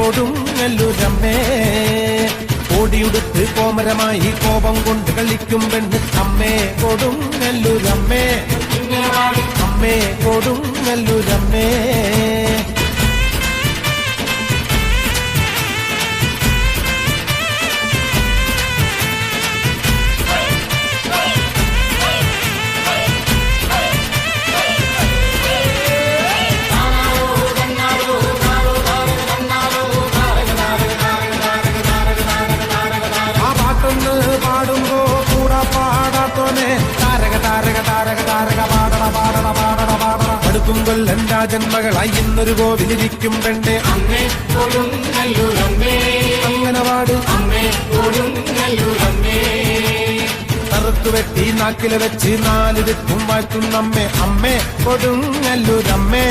കൊടുങ്ങല്ലൂരമ്മേ ഓടിയുടുത്ത് കോമരമായി കോപം കൊണ്ട് കളിക്കും പെണ്ണ് അമ്മേ. കൊടുങ്ങല്ലൂരമ്മേ അമ്മേ കൊടുങ്ങല്ലൂരമ്മേ താരക താരക താരക താരക പാടണ പാടണ പാടണ പാടണ. അടുക്കും കൊല്ലൻ രാജന്മകളായി ഇന്നൊരു കോവിലിരിക്കും പെണ്ണെ. അമ്മേ കൊടുങ്ങല്ലൂരമ്മേ അങ്ങനെ പാട് അമ്മേ കൊടുങ്ങല്ലൂരമ്മേ തറുത്തു വെട്ടി നാക്കിലെ വെച്ച് നാലിരുത്തും വാഴ്ത്തും നമ്മെ. അമ്മേ കൊടുങ്ങല്ലൂരമ്മേ